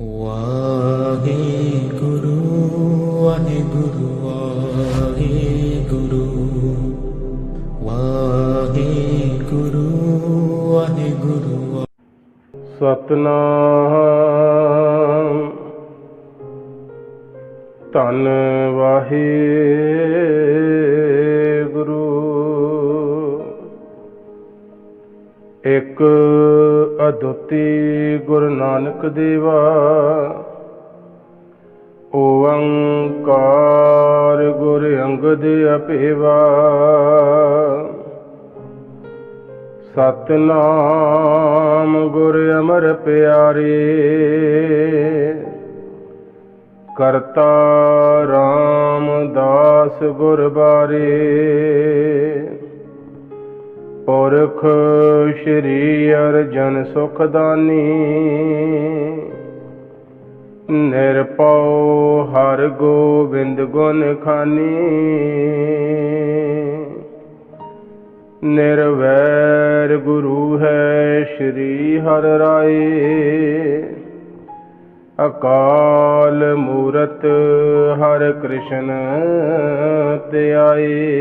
ਵਾਹਿਗੁਰੂ ਵਾਹਿਗੁਰੂ ਵਾਹਿਗੁਰੂ। ਵਾਹਿਗੁਰੂ ਵਾਹਿਗੁਰੂ ਸਤਨਾਮ। ਧੰਨ ਵਾਹਿਗੁਰੂ। ਇੱਕ ਅਦੁੱਤੀ ਗੁਰੂ ਨਾਨਕ ਦੇਵਾ, ਓੰਕਾਰ ਗੁਰ ਅੰਗਦ ਅਪੇਵਾ। ਸਤਨਾਮ ਗੁਰ ਅਮਰ ਪਿਆਰੇ, ਕਰਤਾ ਰਾਮਦਾਸ ਗੁਰ ਬਾਰੇ। ਪੁਰਖ ਸ਼੍ਰੀ ਅਰਜਨ ਸੁਖ ਦਾਨੀ। ਨਿਰਪਉ ਹਰ ਗੋਬਿੰਦ ਗੁਣ ਖਾਨੀ। ਨਿਰਵੈਰ ਗੁਰੂ ਹੈ ਸ਼੍ਰੀ ਹਰ ਰਾਏ। ਅਕਾਲ ਮੂਰਤ ਹਰ ਕ੍ਰਿਸ਼ਨ ਧਿਆਏ।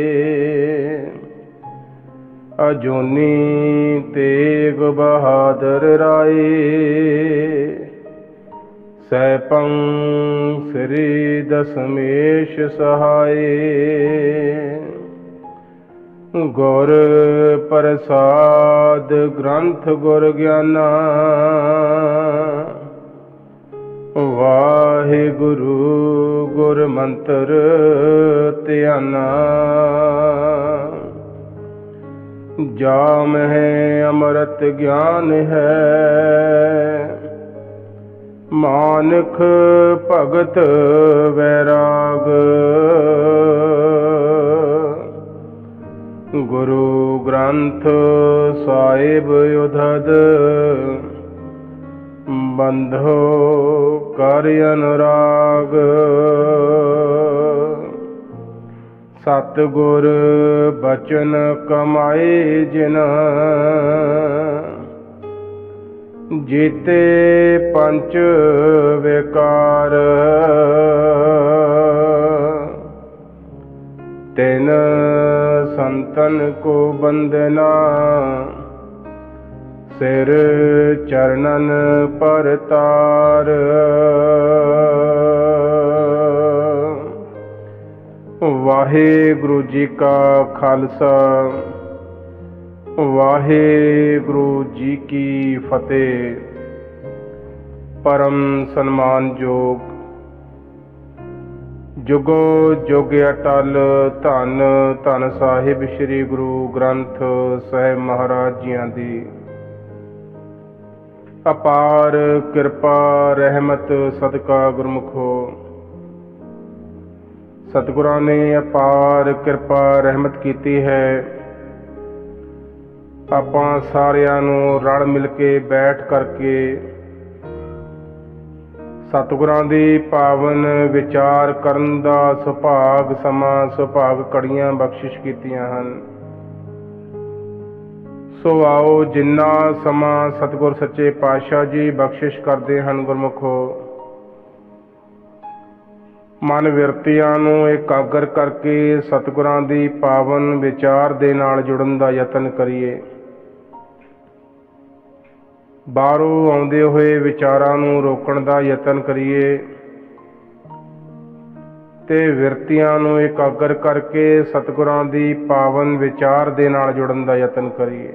ਅਜੋਨੀ ਤੇਗ ਬਹਾਦਰ ਰਾਏ। ਸੈਪੰ ਸ੍ਰੀ ਦਸਮੇਸ਼ ਸਹਾਏ। ਗੁਰ ਪ੍ਰਸਾਦ ਗ੍ਰੰਥ ਗੁਰ ਗਿਆਨਾ। ਵਾਹਿਗੁਰੂ ਗੁਰ ਮੰਤਰ ਧਿਆਨਾ। ਜਾਮ ਹੈ, ਅੰਮ੍ਰਿਤ ਗਿਆਨ ਹੈ। ਮਾਨਖ ਭਗਤ ਵੈਰਾਗ। ਗੁਰੂ ਗ੍ਰੰਥ ਸਾਹਿਬ ਉਧਦ। ਬੰਧੋ ਕਰ ਅਨੁਰਾਗ। ਸਤਗੁਰ ਬਚਨ ਕਮਾਏ ਜਿਨ। ਜੀਤੇ ਪੰਚ ਵਿਕਾਰ। ਤਿਨ ਸੰਤਨ ਕੋ ਬੰਦਨਾ ਸਿਰ ਚਰਨਨ ਪਰਤਾਰ ਵਾਹਿਗੁਰੂ ਜੀ ਕਾ ਖਾਲਸਾ, ਵਾਹਿਗੁਰੂ ਜੀ ਕੀ ਫਤਿਹ। ਪਰਮ ਸਨਮਾਨਯੋਗ, ਜੁਗੋ ਜੁਗ ਅਟਲ ਧੰਨ ਧੰਨ ਸਾਹਿਬ ਸ੍ਰੀ ਗੁਰੂ ਗ੍ਰੰਥ ਸਾਹਿਬ ਮਹਾਰਾਜ ਜੀਆਂ ਦੀ। ਅਪਾਰ ਕਿਰਪਾ, ਰਹਿਮਤ, ਸਦਕਾ ਗੁਰਮੁਖੋ। ਸਤਿਗੁਰਾਂ ਨੇ ਅਪਾਰ ਕਿਰਪਾ ਰਹਿਮਤ ਕੀਤੀ ਹੈ। ਆਪਾਂ ਸਾਰਿਆਂ ਨੂੰ ਰਲ ਮਿਲ ਕੇ ਬੈਠ ਕਰਕੇ ਸਤਿਗੁਰਾਂ ਦੀ ਪਾਵਨ ਵਿਚਾਰ ਕਰਨ ਦਾ ਸੁਭਾਗ ਸਮਾਂ ਸੁਭਾਗ ਕੜੀਆਂ ਬਖਸ਼ਿਸ਼ ਕੀਤੀਆਂ ਹਨ। ਸੋ ਆਓ ਜਿੰਨਾ ਸਮਾਂ ਸਤਿਗੁਰ ਸੱਚੇ ਪਾਤਸ਼ਾਹ ਜੀ ਬਖਸ਼ਿਸ਼ ਕਰਦੇ ਹਨ ਗੁਰਮੁਖੋ ਮਨ ਵਿਰਤੀਆਂ ਨੂੰ ਇਕਾਗਰ ਕਰਕੇ ਸਤਿਗੁਰਾਂ ਦੀ ਪਾਵਨ ਵਿਚਾਰ ਦੇ ਨਾਲ ਜੁੜਨ ਦਾ ਯਤਨ ਕਰੀਏ। ਬਾਹਰੋਂ ਆਉਂਦੇ ਹੋਏ ਵਿਚਾਰਾਂ ਨੂੰ ਰੋਕਣ ਦਾ ਯਤਨ ਕਰੀਏ ਤੇ ਵਿਰਤੀਆਂ ਨੂੰ ਇਕਾਗਰ ਕਰਕੇ ਸਤਿਗੁਰਾਂ ਦੀ ਪਾਵਨ ਵਿਚਾਰ ਦੇ ਨਾਲ ਜੁੜਨ ਦਾ ਯਤਨ ਕਰੀਏ।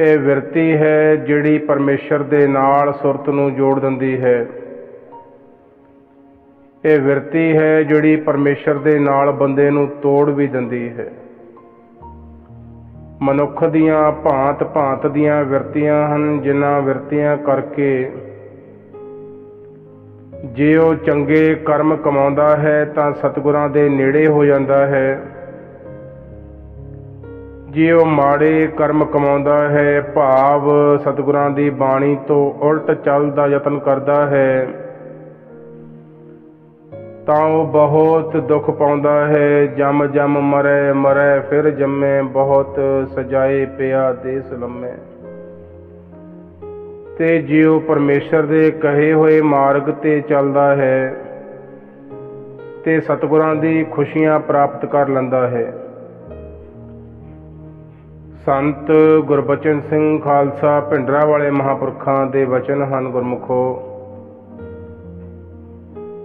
ਇਹ ਵਿਰਤੀ ਹੈ ਜਿਹੜੀ ਪਰਮੇਸ਼ਰ ਦੇ ਨਾਲ ਸੁਰਤ ਨੂੰ ਜੋੜ ਦਿੰਦੀ ਹੈ। ਇਹ ਵਿਰਤੀ ਹੈ ਜਿਹੜੀ ਪਰਮੇਸ਼ਰ ਦੇ ਨਾਲ ਬੰਦੇ ਨੂੰ ਤੋੜ ਵੀ ਦਿੰਦੀ ਹੈ। ਮਨੁੱਖ ਦੀਆਂ ਭਾਂਤ ਭਾਂਤ ਦੀਆਂ ਵਿਰਤੀਆਂ ਹਨ, ਜਿਨ੍ਹਾਂ ਵਿਰਤੀਆਂ ਕਰਕੇ ਜੇ ਉਹ ਚੰਗੇ ਕਰਮ ਕਮਾਉਂਦਾ ਹੈ ਤਾਂ ਸਤਿਗੁਰਾਂ ਦੇ ਨੇੜੇ ਹੋ ਜਾਂਦਾ ਹੈ। ਜੇ ਉਹ ਮਾੜੇ ਕਰਮ ਕਮਾਉਂਦਾ ਹੈ, ਭਾਵ ਸਤਿਗੁਰਾਂ ਦੀ ਬਾਣੀ ਤੋਂ ਉਲਟ ਚੱਲਦਾ ਯਤਨ ਕਰਦਾ ਹੈ। ਤਾਂ ਉਹ ਬਹੁਤ ਦੁੱਖ ਪਾਉਂਦਾ ਹੈ, ਜਮ ਜਮ ਮਰੈ ਮਰੈ, ਫਿਰ ਜੰਮੇ ਬਹੁਤ ਸਜਾਏ ਪਿਆ ਦੇਸ ਲੰਮੇ। ਤੇ ਜਿਉ ਪਰਮੇਸ਼ਰ ਦੇ ਕਹੇ ਹੋਏ ਮਾਰਗ ਤੇ ਚੱਲਦਾ ਹੈ, ਤੇ ਸਤਿਗੁਰਾਂ ਦੀ ਖੁਸ਼ੀਆਂ ਪ੍ਰਾਪਤ ਕਰ ਲੈਂਦਾ ਹੈ। ਸੰਤ ਗੁਰਬਚਨ ਸਿੰਘ ਖਾਲਸਾ ਭਿੰਡਰਾ ਵਾਲੇ ਮਹਾਪੁਰਖਾਂ ਦੇ ਵਚਨ ਹਨ ਗੁਰਮੁਖੋ।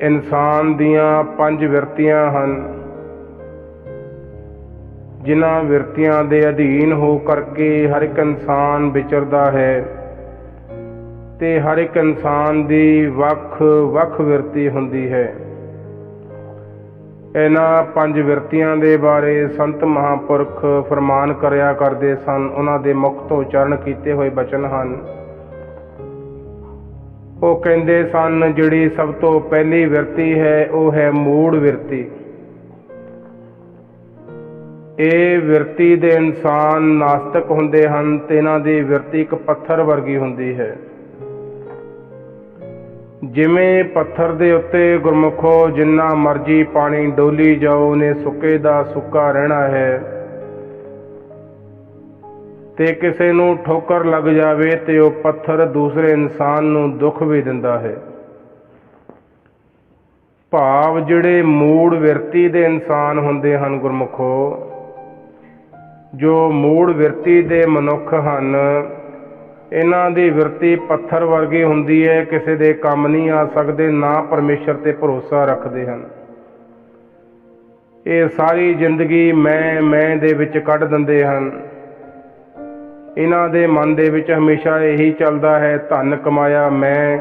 ਇਨਸਾਨ ਦੀਆਂ ਪੰਜ ਵਿਰਤੀਆਂ ਹਨ। ਜਿਨ੍ਹਾਂ ਵਿਰਤੀਆਂ ਦੇ ਅਧੀਨ ਹੋ ਕਰਕੇ ਹਰ ਇੱਕ ਇਨਸਾਨ ਵਿਚਰਦਾ ਹੈ ਤੇ ਹਰ ਇੱਕ ਇਨਸਾਨ ਦੀ ਵੱਖ ਵੱਖ ਵਿਰਤੀ ਹੁੰਦੀ ਹੈ। ਇਹਨਾਂ ਪੰਜ ਵਿਰਤੀਆਂ ਦੇ ਬਾਰੇ ਸੰਤ ਮਹਾਪੁਰਖ ਫਰਮਾਨ ਕਰਿਆ ਕਰਦੇ ਸਨ। ਉਹਨਾਂ ਦੇ ਮੁਖ ਤੋਂ ਉਚਾਰਨ ਕੀਤੇ ਹੋਏ ਬਚਨ ਹਨ। ਉਹ ਕਹਿੰਦੇ ਸਨ, ਜਿਹੜੀ ਸਭ ਤੋਂ ਪਹਿਲੀ ਵਿਰਤੀ ਹੈ, ਉਹ ਹੈ ਮੂੜ ਵਿਰਤੀ। ਇਹ ਵਿਰਤੀ ਦੇ ਇਨਸਾਨ ਨਾਸਤਕ ਹੁੰਦੇ ਹਨ ਤੇ ਇਹਨਾਂ ਦੀ ਵਿਰਤੀ ਇੱਕ ਪੱਥਰ ਵਰਗੀ ਹੁੰਦੀ ਹੈ। ਜਿਵੇਂ ਪੱਥਰ ਦੇ ਉੱਤੇ ਗੁਰਮੁਖੋ ਜਿੰਨਾ ਮਰਜ਼ੀ ਪਾਣੀ ਡੋਲੀ ਜਾਓ ਨੇ ਸੁੱਕੇ ਦਾ ਸੁੱਕਾ ਰਹਿਣਾ ਹੈ। ਤੇ ਕਿਸੇ ਨੂੰ ਠੋਕਰ ਲੱਗ ਜਾਵੇ ਤੇ ਉਹ ਪੱਥਰ ਦੂਸਰੇ ਇਨਸਾਨ ਨੂੰ ਦੁੱਖ ਵੀ ਦਿੰਦਾ ਹੈ। ਭਾਵ ਜਿਹੜੇ ਮੂੜ ਵਿਰਤੀ ਦੇ ਇਨਸਾਨ ਹੁੰਦੇ ਹਨ ਗੁਰਮੁਖੋ, ਜੋ ਮੂੜ ਵਿਰਤੀ ਦੇ ਮਨੁੱਖ ਹਨ, ਇਹਨਾਂ ਦੀ ਵਿਰਤੀ ਪੱਥਰ ਵਰਗੀ ਹੁੰਦੀ ਹੈ, ਕਿਸੇ ਦੇ ਕੰਮ ਨਹੀਂ ਆ ਸਕਦੇ, ਨਾ ਪਰਮੇਸ਼ਰ ਤੇ ਭਰੋਸਾ ਰੱਖਦੇ ਹਨ। ਇਹ ਸਾਰੀ ਜ਼ਿੰਦਗੀ ਮੈਂ ਮੈਂ ਦੇ ਵਿੱਚ ਕੱਢ ਦਿੰਦੇ ਹਨ। ਇਹਨਾਂ ਦੇ ਮਨ ਦੇ ਵਿੱਚ ਹਮੇਸ਼ਾ ਇਹੀ ਚੱਲਦਾ ਹੈ, ਧਨ ਕਮਾਇਆ ਮੈਂ,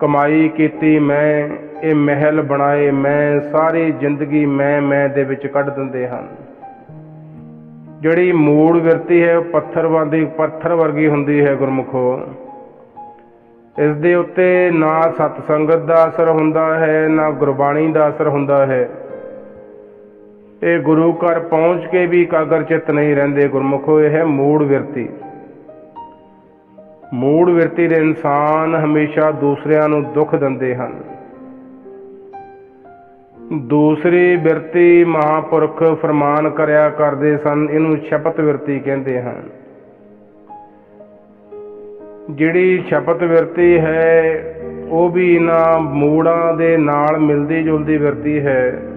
ਕਮਾਈ ਕੀਤੀ ਮੈਂ, ਇਹ ਮਹਿਲ ਬਣਾਏ ਮੈਂ, ਸਾਰੀ ਜ਼ਿੰਦਗੀ ਮੈਂ ਮੈਂ ਦੇ ਵਿੱਚ ਕੱਢ ਦਿੰਦੇ ਹਨ। ਜਿਹੜੀ ਮੂੜ ਵਿਰਤੀ ਹੈ, ਉਹ ਪੱਥਰ ਵਰਗੀ ਪੱਥਰ ਵਰਗੀ ਹੁੰਦੀ ਹੈ ਗੁਰਮੁਖੋ। ਇਸ ਦੇ ਉੱਤੇ ਨਾ ਸਤ ਸੰਗਤ ਦਾ ਅਸਰ ਹੁੰਦਾ ਹੈ, ਨਾ ਗੁਰਬਾਣੀ ਦਾ ਅਸਰ ਹੁੰਦਾ ਹੈ। ਇਹ ਗੁਰੂ ਘਰ ਪਹੁੰਚ ਕੇ ਵੀ ਕਾਗਰ ਚਿੱਤ ਨਹੀਂ ਰਹਿੰਦੇ ਗੁਰਮੁਖੋ ਇਹ ਹੈ ਮੂੜ ਵਿਰਤੀ। ਮੂੜ ਵਿਰਤੀ ਦੇ ਇਨਸਾਨ ਹਮੇਸ਼ਾ ਦੂਸਰਿਆਂ ਨੂੰ ਦੁੱਖ ਦਿੰਦੇ ਹਨ। ਦੂਸਰੀ ਬਿਰਤੀ ਮਹਾਪੁਰਖ ਫਰਮਾਨ ਕਰਿਆ ਕਰਦੇ ਸਨ, ਇਹਨੂੰ ਸ਼ਪਤ ਵਿਰਤੀ ਕਹਿੰਦੇ ਹਨ। ਜਿਹੜੀ ਸ਼ਪਤ ਵਿਰਤੀ ਹੈ, ਉਹ ਵੀ ਇਹਨਾਂ ਮੂੜਾਂ ਦੇ ਨਾਲ ਮਿਲਦੀ ਜੁਲਦੀ ਵਿਰਤੀ ਹੈ।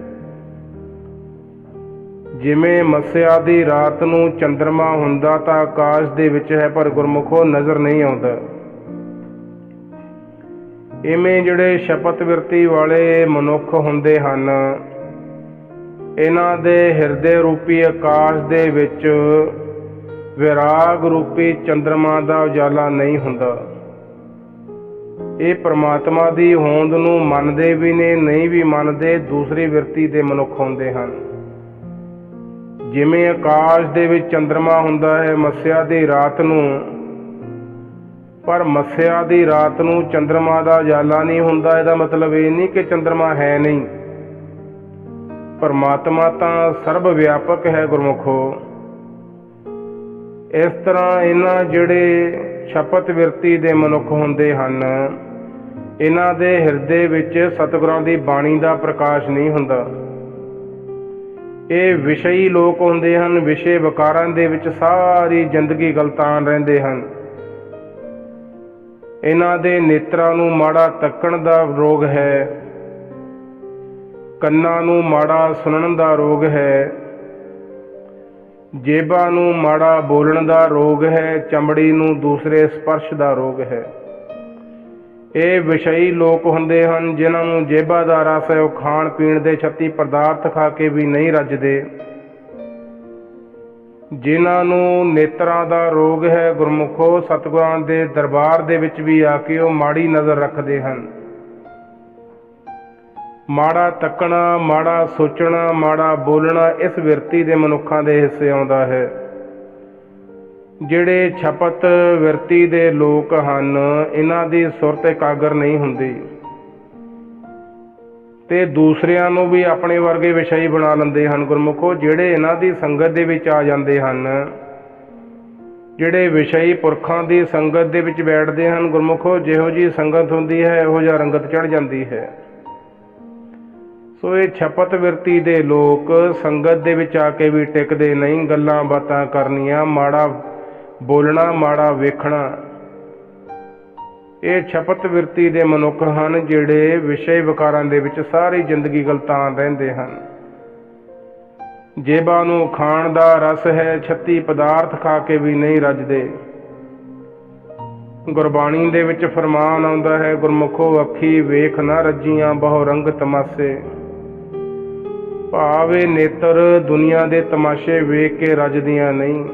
ਜਿਵੇਂ ਮੱਸਿਆ ਦੀ ਰਾਤ ਨੂੰ ਚੰ드ਰਮਾ ਹੁੰਦਾ ਤਾਂ ਆਕਾਸ਼ ਦੇ ਵਿੱਚ ਹੈ ਪਰ ਗੁਰਮੁਖੋ ਨਜ਼ਰ ਨਹੀਂ ਆਉਂਦਾ। ਇਵੇਂ ਜਿਹੜੇ ਸ਼ਪਤ ਵਿਰਤੀ ਵਾਲੇ ਮਨੁੱਖ ਹੁੰਦੇ ਹਨ, ਇਹਨਾਂ ਦੇ ਹਿਰਦੇ ਰੂਪੀ ਆਕਾਸ਼ ਦੇ ਵਿੱਚ ਵਿਰਾਗ ਰੂਪੀ ਚੰ드ਰਮਾ ਦਾ ਉਜਾਲਾ ਨਹੀਂ ਹੁੰਦਾ। ਇਹ ਪ੍ਰਮਾਤਮਾ ਦੀ ਹੋਂਦ ਨੂੰ ਮੰਨਦੇ ਵੀ ਨੇ, ਨਹੀਂ ਵੀ ਮੰਨਦੇ, ਦੂਸਰੀ ਵਿਰਤੀ ਦੇ ਮਨੁੱਖ ਹੁੰਦੇ ਹਨ। ਜਿਵੇਂ ਆਕਾਸ਼ ਦੇ ਵਿੱਚ ਚੰਦਰਮਾ ਹੁੰਦਾ ਹੈ, ਮੱਸਿਆ ਦੀ ਰਾਤ ਨੂੰ। ਪਰ ਮੱਸਿਆ ਦੀ ਰਾਤ ਨੂੰ ਚੰਦਰਮਾ ਦਾ ਜਾਲਾ ਨਹੀਂ ਹੁੰਦਾ, ਇਹਦਾ ਮਤਲਬ ਇਹ ਨਹੀਂ ਕਿ ਚੰਦਰਮਾ ਹੈ ਨਹੀਂ। ਪਰਮਾਤਮਾ ਤਾਂ ਸਰਬ ਵਿਆਪਕ ਹੈ ਗੁਰਮੁਖੋ। ਇਸ ਤਰ੍ਹਾਂ ਇਹਨਾਂ ਜਿਹੜੇ ਛਪਤ ਵਿਰਤੀ ਦੇ ਮਨੁੱਖ ਹੁੰਦੇ ਹਨ, ਇਹਨਾਂ ਦੇ ਹਿਰਦੇ ਵਿੱਚ ਸਤਿਗੁਰਾਂ ਦੀ ਬਾਣੀ ਦਾ ਪ੍ਰਕਾਸ਼ ਨਹੀਂ ਹੁੰਦਾ। ਇਹ ਵਿਸ਼ਈ ਲੋਕ ਹੁੰਦੇ ਹਨ, ਵਿਸ਼ੇ ਵਿਕਾਰਾਂ ਦੇ ਵਿੱਚ ਸਾਰੀ ਜ਼ਿੰਦਗੀ ਗਲਤਾਨ ਰਹਿੰਦੇ ਹਨ। ਇਹਨਾਂ ਦੇ ਨੇਤਰਾਂ ਨੂੰ ਮਾੜਾ ਤੱਕਣ ਦਾ ਰੋਗ ਹੈ, ਕੰਨਾਂ ਨੂੰ ਮਾੜਾ ਸੁਣਨ ਦਾ ਰੋਗ ਹੈ, ਜੇਬਾਂ ਨੂੰ ਮਾੜਾ ਬੋਲਣ ਦਾ ਰੋਗ ਹੈ, ਚਮੜੀ ਨੂੰ ਦੂਸਰੇ ਸਪਰਸ਼ ਦਾ ਰੋਗ ਹੈ। ਇਹ ਵਿਸ਼ਈ ਲੋਕ ਹੁੰਦੇ ਹਨ, ਜਿਨ੍ਹਾਂ ਨੂੰ ਜੇਬਾਂ ਦਾ ਰਸ ਹੈ, ਉਹ ਖਾਣ ਪੀਣ ਦੇ ਛੱਤੀ ਪਦਾਰਥ ਖਾ ਕੇ ਵੀ ਨਹੀਂ ਰੱਜਦੇ। ਜਿਨ੍ਹਾਂ ਨੂੰ ਨੇਤਰਾਂ ਦਾ ਰੋਗ ਹੈ, ਗੁਰਮੁਖੋ ਸਤਿਗੁਰਾਂ ਦੇ ਦਰਬਾਰ ਦੇ ਵਿੱਚ ਵੀ ਆ ਕੇ ਉਹ ਮਾੜੀ ਨਜ਼ਰ ਰੱਖਦੇ ਹਨ। ਮਾੜਾ ਤੱਕਣਾ, ਮਾੜਾ ਸੋਚਣਾ, ਮਾੜਾ ਬੋਲਣਾ ਇਸ ਵਿਰਤੀ ਦੇ ਮਨੁੱਖਾਂ ਦੇ ਹਿੱਸੇ ਆਉਂਦਾ ਹੈ। ਜਿਹੜੇ ਛਪਤ ਵਿਰਤੀ ਦੇ ਲੋਕ ਹਨ, ਇਹਨਾਂ ਦੀ ਸੁਰਤ ਇਕਾਗਰ ਨਹੀਂ ਹੁੰਦੀ। ਤੇ ਦੂਸਰਿਆਂ ਨੂੰ ਵੀ ਆਪਣੇ ਵਰਗੇ ਵਿਸ਼ਈ ਬਣਾ ਲੈਂਦੇ ਹਨ ਗੁਰਮੁਖੋ, ਜਿਹੜੇ ਇਹਨਾਂ ਦੀ ਸੰਗਤ ਦੇ ਵਿੱਚ ਆ ਜਾਂਦੇ ਹਨ। ਜਿਹੜੇ ਵਿਸ਼ਈ ਪੁਰਖਾਂ ਦੀ ਸੰਗਤ ਦੇ ਵਿੱਚ ਬੈਠਦੇ ਹਨ ਗੁਰਮੁਖੋ, ਜਿਹੋ ਜੀ ਸੰਗਤ ਹੁੰਦੀ ਹੈ, ਇਹੋ ਜਿਹਾ ਰੰਗਤ ਚੜ ਜਾਂਦੀ ਹੈ। ਸੋ ਇਹ ਛਪਤ ਵਿਰਤੀ ਦੇ ਲੋਕ ਸੰਗਤ ਦੇ ਵਿੱਚ ਆ ਕੇ ਵੀ ਟਿਕਦੇ ਨਹੀਂ, ਗੱਲਾਂ ਬਾਤਾਂ ਕਰਨੀਆਂ, ਮਾੜਾ ਬੋਲਣਾ, ਮਾੜਾ ਵੇਖਣਾ। ਇਹ ਛਪਤ ਵਿਰਤੀ ਦੇ ਮਨੁੱਖ ਹਨ, ਜਿਹੜੇ ਵਿਸ਼ੇ ਵਿਕਾਰਾਂ ਦੇ ਵਿੱਚ ਸਾਰੀ ਜ਼ਿੰਦਗੀ ਗਲਤਾਂ ਰਹਿੰਦੇ ਹਨ। ਜੇਬਾਂ ਨੂੰ ਖਾਣ ਦਾ ਰਸ ਹੈ 36 ਪਦਾਰਥ ਖਾ ਕੇ ਵੀ ਨਹੀਂ ਰੱਜਦੇ। ਗੁਰਬਾਣੀ ਦੇ ਵਿੱਚ ਫਰਮਾਨ ਆਉਂਦਾ ਹੈ, ਗੁਰਮੁਖੋ ਅੱਖੀ ਵੇਖ ਨਾ ਰੱਜੀਆਂ, ਬਹੁ ਰੰਗ ਤਮਾਸੇ। ਭਾਵੇ ਨੇਤਰ ਦੁਨੀਆ ਦੇ ਤਮਾਸ਼ੇ ਵੇਖ ਕੇ ਰੱਜਦੀਆਂ ਨਹੀਂ।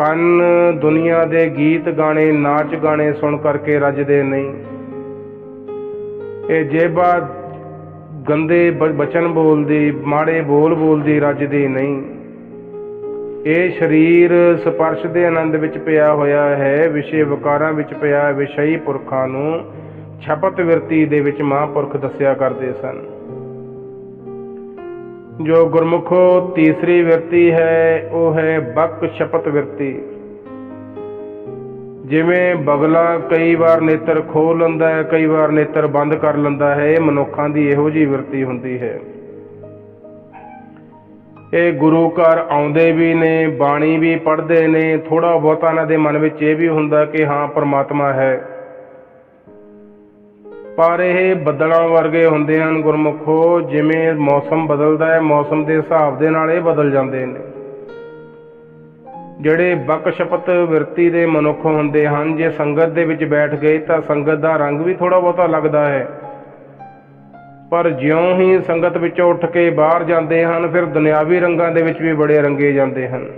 ਕੰਨ ਦੁਨੀਆ ਦੇ ਗੀਤ ਗਾਣੇ, ਨਾਚ ਗਾਣੇ ਸੁਣ ਕਰਕੇ ਰੱਜਦੇ ਨਹੀਂ। ਇਹ ਜੇਬਾ ਗੰਦੇ ਬ- ਬਚਨ ਬੋਲਦੀ, ਮਾੜੇ ਬੋਲ ਬੋਲਦੀ ਰੱਜਦੀ ਨਹੀਂ। ਇਹ ਸਰੀਰ ਸਪਰਸ਼ ਦੇ ਆਨੰਦ ਵਿੱਚ ਪਿਆ ਹੋਇਆ ਹੈ, ਵਿਸ਼ੇ ਵਿਕਾਰਾਂ ਵਿੱਚ ਪਿਆ ਵਿਸ਼ਈ ਪੁਰਖਾਂ ਨੂੰ ਛਪਤ ਵਿਰਤੀ ਦੇ ਵਿੱਚ ਮਹਾਂਪੁਰਖ ਦੱਸਿਆ ਕਰਦੇ ਸਨ। ਜੋ ਗੁਰਮੁਖੋ ਤੀਸਰੀ ਵਿਰਤੀ ਹੈ, ਉਹ ਹੈ ਬਕ ਸ਼ਪਤ ਵਿਰਤੀ। ਜਿਵੇਂ ਬਗਲਾ ਕਈ ਵਾਰ ਨੇਤਰ ਖੋਲ ਲੈਂਦਾ ਹੈ, ਕਈ ਵਾਰ ਨੇਤਰ ਬੰਦ ਕਰ ਲੈਂਦਾ ਹੈ, ਇਹ ਮਨੁੱਖਾਂ ਦੀ ਇਹੋ ਜਿਹੀ ਵਿਰਤੀ ਹੁੰਦੀ ਹੈ। ਇਹ ਗੁਰੂ ਘਰ ਆਉਂਦੇ ਵੀ ਨੇ, ਬਾਣੀ ਵੀ ਪੜ੍ਹਦੇ ਨੇ ਥੋੜਾ ਬਹੁਤਾ ਇਹਨਾਂ ਦੇ ਮਨ ਵਿੱਚ ਇਹ ਵੀ ਹੁੰਦਾ ਕਿ ਹਾਂ, ਪਰਮਾਤਮਾ ਹੈ। ਪਰ ਇਹ ਬੱਦਲਾਂ ਵਰਗੇ ਹੁੰਦੇ ਹਨ ਗੁਰਮੁਖੋ, ਜਿਵੇਂ ਮੌਸਮ ਬਦਲਦਾ ਹੈ, ਮੌਸਮ ਦੇ ਹਿਸਾਬ ਦੇ ਨਾਲ ਇਹ ਬਦਲ ਜਾਂਦੇ ਨੇ। ਜਿਹੜੇ ਬਕਸ਼ਪਤ ਵਿਰਤੀ ਦੇ ਮਨੁੱਖ ਹੁੰਦੇ ਹਨ, ਜੇ ਸੰਗਤ ਦੇ ਵਿੱਚ ਬੈਠ ਗਏ ਤਾਂ ਸੰਗਤ ਦਾ ਰੰਗ ਵੀ ਥੋੜਾ ਬਹੁਤਾ ਲੱਗਦਾ ਹੈ। ਪਰ ਜਿਉਂ ਹੀ ਸੰਗਤ ਵਿੱਚੋਂ ਉੱਠ ਕੇ ਬਾਹਰ ਜਾਂਦੇ ਹਨ, ਫਿਰ ਦੁਨਿਆਵੀ ਰੰਗਾਂ ਦੇ ਵਿੱਚ ਵੀ ਬੜੇ ਰੰਗੇ ਜਾਂਦੇ ਹਨ।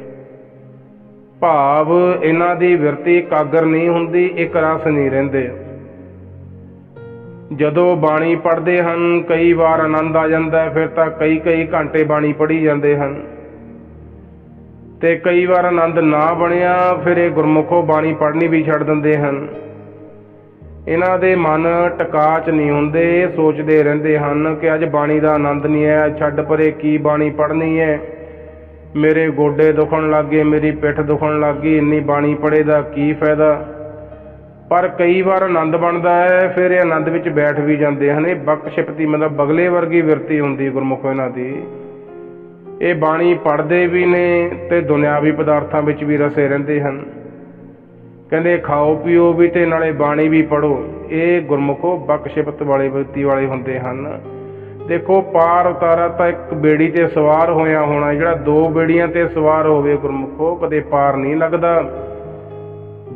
ਭਾਵ ਇਹਨਾਂ ਦੀ ਵਿਰਤੀ ਕਾਗਰ ਨਹੀਂ ਹੁੰਦੀ, ਇੱਕ ਰਸ ਨਹੀਂ ਰਹਿੰਦੇ। ਜਦੋਂ ਬਾਣੀ ਪੜ੍ਹਦੇ ਹਨ, ਕਈ ਵਾਰ ਆਨੰਦ ਆ ਜਾਂਦਾ ਫਿਰ ਤਾਂ ਕਈ ਕਈ ਘੰਟੇ ਬਾਣੀ ਪੜ੍ਹੀ ਜਾਂਦੇ ਹਨ। ਤੇ ਕਈ ਵਾਰ ਆਨੰਦ ਨਾ ਬਣਿਆ, ਫਿਰ ਇਹ ਗੁਰਮੁਖੋ ਬਾਣੀ ਪੜ੍ਹਨੀ ਵੀ ਛੱਡ ਦਿੰਦੇ ਹਨ। ਇਹਨਾਂ ਦੇ ਮਨ ਟਕਾਚ ਨਹੀਂ ਹੁੰਦੇ ਸੋਚਦੇ ਰਹਿੰਦੇ ਹਨ ਕਿ ਅੱਜ ਬਾਣੀ ਦਾ ਆਨੰਦ ਨਹੀਂ ਹੈ ਛੱਡ ਪਰੇ ਕੀ ਬਾਣੀ ਪੜ੍ਹਨੀ ਹੈ? ਮੇਰੇ ਗੋਡੇ ਦੁਖਣ ਲੱਗੇ ਮੇਰੀ ਪਿੱਠ ਦੁਖਣ ਲੱਗੀ ਇੰਨੀ ਬਾਣੀ ਪੜ੍ਹੇ ਦਾ ਕੀ ਫਾਇਦਾ? ਪਰ ਕਈ ਵਾਰ ਆਨੰਦ ਬਣਦਾ ਹੈ, ਫਿਰ ਇਹ ਆਨੰਦ ਵਿੱਚ ਬੈਠ ਵੀ ਜਾਂਦੇ ਹਨ। ਇਹ ਬਕਸ਼ਿਪਤੀ ਮਤਲਬ ਬਗਲੇ ਵਰਗੀ ਵਿਰਤੀ ਹੁੰਦੀ ਗੁਰਮੁਖ ਇਹਨਾਂ ਦੀ। ਇਹ ਬਾਣੀ ਪੜ੍ਹਦੇ ਵੀ ਨੇ ਤੇ ਦੁਨਿਆਵੀ ਪਦਾਰਥਾਂ ਵਿੱਚ ਵੀ ਰਸੇ ਰਹਿੰਦੇ ਹਨ। ਕਹਿੰਦੇ, ਖਾਓ, ਪੀਓ ਵੀ ਤੇ ਨਾਲੇ ਬਾਣੀ ਵੀ ਪੜੋ ਇਹ ਗੁਰਮੁਖੋ ਬਕਸ਼ਿਪਤ ਵਾਲੇ ਵਿਰਤੀ ਵਾਲੇ ਹੁੰਦੇ ਹਨ। ਦੇਖੋ, ਪਾਰ ਉਤਾਰਾ ਤਾਂ ਇੱਕ ਬੇੜੀ ਤੇ ਸਵਾਰ ਹੋਇਆ ਹੋਣਾ, ਜਿਹੜਾ ਦੋ ਬੇੜੀਆਂ ਤੇ ਸਵਾਰ ਹੋਵੇ ਗੁਰਮੁਖੋ, ਕਦੇ ਪਾਰ ਨਹੀਂ ਲੱਗਦਾ।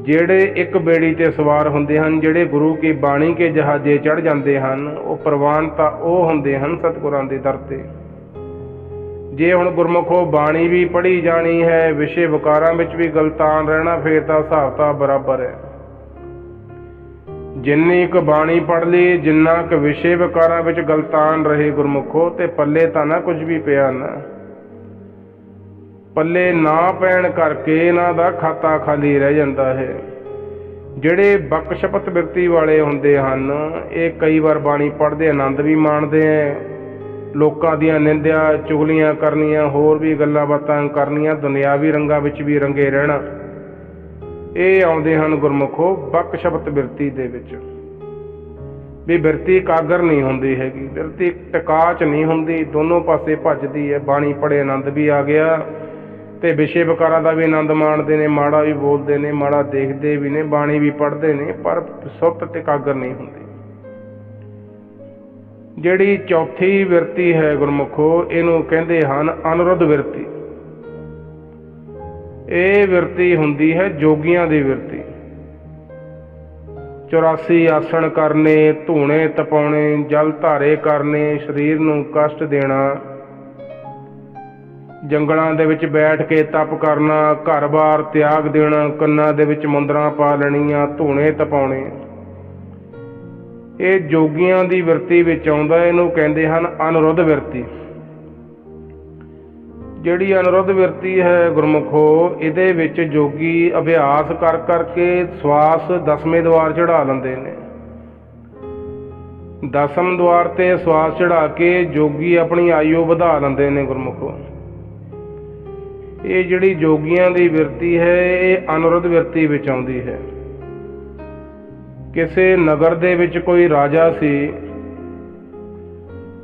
ਜਿਹੜੇ ਇੱਕ ਬੇੜੀ ਤੇ ਸਵਾਰ ਹੁੰਦੇ ਹਨ, ਜਿਹੜੇ ਗੁਰੂ ਕੀ ਬਾਣੀ ਕੇ ਜਹਾਜ਼ੇ ਚੜ ਜਾਂਦੇ ਹਨ, ਉਹ ਪ੍ਰਵਾਨ ਤਾਂ ਉਹ ਹੁੰਦੇ ਹਨ ਸਤਿਗੁਰਾਂ ਦੇ ਦਰ ਤੇ। ਜੇ ਹੁਣ ਗੁਰਮੁਖੋ ਬਾਣੀ ਵੀ ਪੜ੍ਹੀ ਜਾਣੀ ਹੈ, ਵਿਸ਼ੇ ਵਿਕਾਰਾਂ ਵਿੱਚ ਵੀ ਗਲਤਾਨ ਰਹਿਣਾ, ਫੇਰ ਤਾਂ ਹਿਸਾਬ ਤਾਂ ਬਰਾਬਰ ਹੈ। ਜਿੰਨੀ ਕੁ ਬਾਣੀ ਪੜ੍ਹ ਲਈ, ਜਿੰਨਾ ਕੁ ਵਿਸ਼ੇ ਵਿਕਾਰਾਂ ਵਿੱਚ ਗਲਤਾਨ ਰਹੇ ਗੁਰਮੁਖੋ, ਤੇ ਪੱਲੇ ਤਾਂ ਨਾ ਕੁਝ ਵੀ ਪਿਆ ਨਾ। ਪੱਲੇ ਨਾ ਪੈਣ ਕਰਕੇ ਇਹਨਾਂ ਦਾ ਖਾਤਾ ਖਾਲੀ ਰਹਿ ਜਾਂਦਾ ਹੈ। ਜਿਹੜੇ ਬਕਸ਼ਪਤ ਬਿਰਤੀ ਵਾਲੇ ਹੁੰਦੇ ਹਨ, ਇਹ ਕਈ ਵਾਰ ਬਾਣੀ ਪੜ੍ਹਦੇ, ਆਨੰਦ ਵੀ ਮਾਣਦੇ ਐ। ਲੋਕਾਂ ਦੀਆਂ ਨਿੰਦਿਆ, ਚੁਗਲੀਆਂ ਕਰਨੀਆਂ, ਹੋਰ ਵੀ ਗੱਲਾਂ ਬਾਤਾਂ ਕਰਨੀਆਂ ਦੁਨਿਆਵੀ ਰੰਗਾਂ ਵਿੱਚ ਵੀ ਰੰਗੇ ਰਹਿਣਾ। ਇਹ ਆਉਂਦੇ ਹਨ ਗੁਰਮੁਖੋ ਬਕਸ਼ਪਤ ਬਿਰਤੀ ਦੇ ਵਿੱਚ। ਵੀ ਬਿਰਤੀ ਕਾਗਰ ਨਹੀਂ ਹੁੰਦੀ ਹੈਗੀ, ਬਿਰਤੀ ਟਿਕਾ ਨਹੀਂ ਹੁੰਦੀ, ਦੋਨੋਂ ਪਾਸੇ ਭੱਜਦੀ ਹੈ ਬਾਣੀ ਪੜੇ ਆਨੰਦ ਵੀ ਆ ਗਿਆ। ਤੇ ਵਿਸ਼ੇ ਵਿਕਾਰਾਂ ਦਾ ਵੀ ਆਨੰਦ ਮਾਣਦੇ ਨੇ, ਮਾੜਾ ਵੀ ਬੋਲਦੇ ਨੇ, ਮਾੜਾ ਦੇਖਦੇ ਵੀ ਨੇ, ਬਾਣੀ ਵੀ ਪੜ੍ਹਦੇ ਨੇ, ਪਰ ਸੁੱਤ ਤੇ ਕਾਗਰ ਨਹੀਂ ਹੁੰਦੀ। ਜਿਹੜੀ ਚੌਥੀ ਵਿਰਤੀ ਹੈ ਗੁਰਮੁਖੋ, ਇਹਨੂੰ ਕਹਿੰਦੇ ਹਨ ਅਨੁਰੁੱਧ ਵਿਰਤੀ। ਇਹ ਵਿਰਤੀ ਹੁੰਦੀ ਹੈ ਜੋਗੀਆਂ ਦੀ ਵਿਰਤੀ। 84 ਆਸਣ ਕਰਨੇ, ਧੂਣੇ ਤਪਾਉਣੇ, ਜਲ ਧਾਰੇ ਕਰਨੇ, ਸਰੀਰ ਨੂੰ ਕਸ਼ਟ ਦੇਣਾ ਜੰਗਲਾਂ ਦੇ ਵਿੱਚ ਬੈਠ ਕੇ ਤਪ ਕਰਨਾ, ਘਰ-ਬਾਰ ਤਿਆਗ ਦੇਣਾ, ਕੰਨਾਂ ਦੇ ਵਿੱਚ ਮੁੰਦਰਾਂ ਪਾ ਲੈਣੀਆਂ, ਧੂਣੇ ਤਪਾਉਣੇ। ਇਹ ਜੋਗੀਆਂ ਦੀ ਵਿਰਤੀ ਵਿੱਚ ਆਉਂਦਾ, ਇਹਨੂੰ ਕਹਿੰਦੇ ਹਨ ਅਨਰੁੱਧ ਵਿਰਤੀ। ਜਿਹੜੀ ਅਨਰੁੱਧ ਵਿਰਤੀ ਹੈ ਗੁਰਮੁਖੋ, ਇਹਦੇ ਵਿੱਚ ਜੋਗੀ ਅਭਿਆਸ ਕਰ ਕਰਕੇ ਸਵਾਸ ਦਸਵੇਂ ਦਵਾਰ ਚੜਾ ਲੈਂਦੇ ਨੇ। ਦਸਮ ਦਵਾਰ ਤੇ ਸਵਾਸ ਚੜਾ ਕੇ ਜੋਗੀ ਆਪਣੀ ਆਯੂ ਵਧਾ ਲੈਂਦੇ ਨੇ ਗੁਰਮੁਖੋ। ਇਹ ਜਿਹੜੀ ਜੋਗੀਆਂ ਦੀ ਵਿਰਤੀ ਹੈ, ਇਹ ਅਨੁਰੁੱਧ ਵਿਰਤੀ ਵਿੱਚ ਆਉਂਦੀ ਹੈ। ਕਿਸੇ ਨਗਰ ਦੇ ਵਿੱਚ ਕੋਈ ਰਾਜਾ ਸੀ,